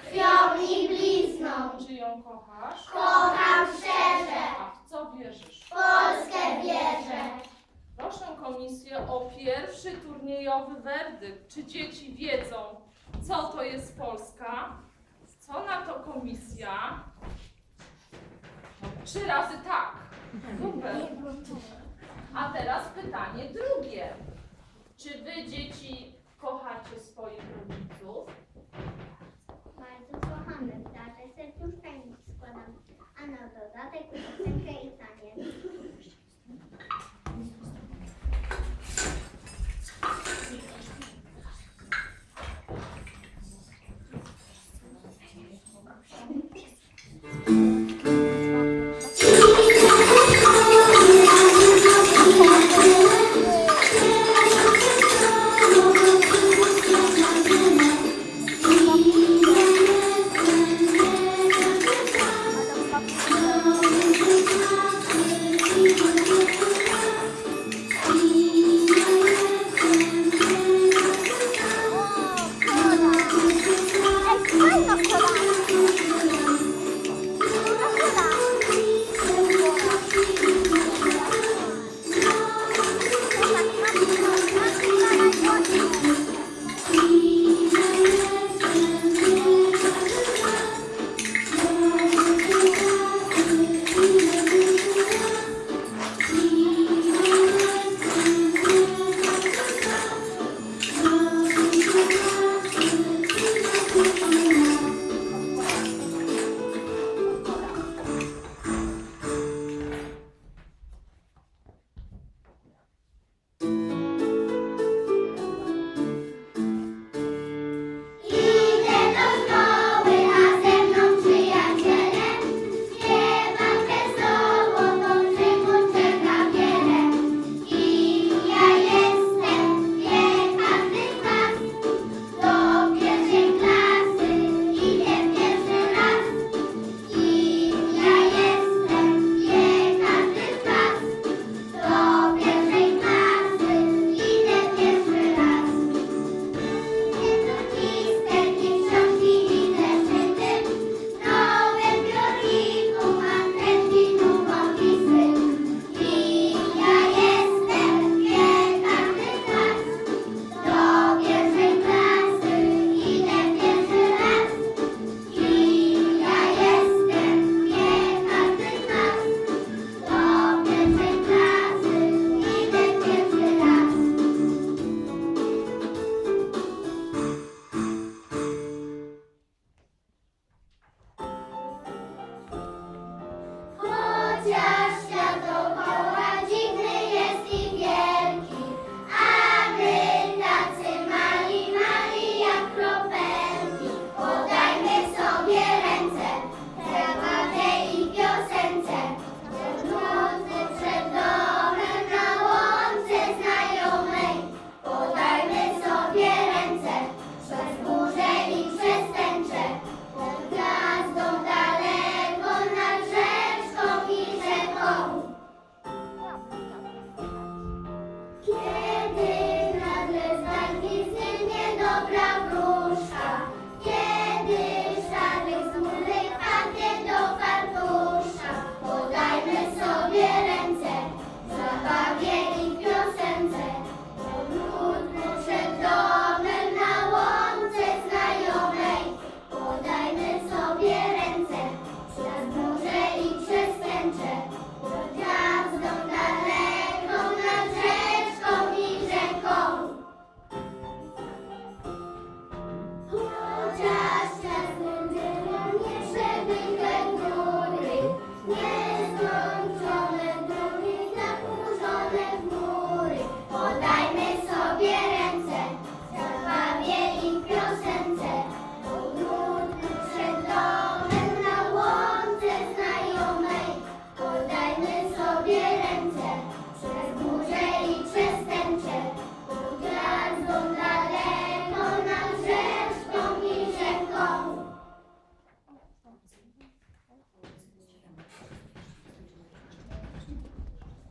krwią i blizną. Czy ją kochasz? Kocham szczerze, A w co wierzysz? w Polskę wierzę. Proszę komisję o pierwszy turniejowy werdykt. Czy dzieci wiedzą, co to jest Polska? Co na to komisja? Trzy razy tak. Super. A teraz pytanie drugie. Thank you.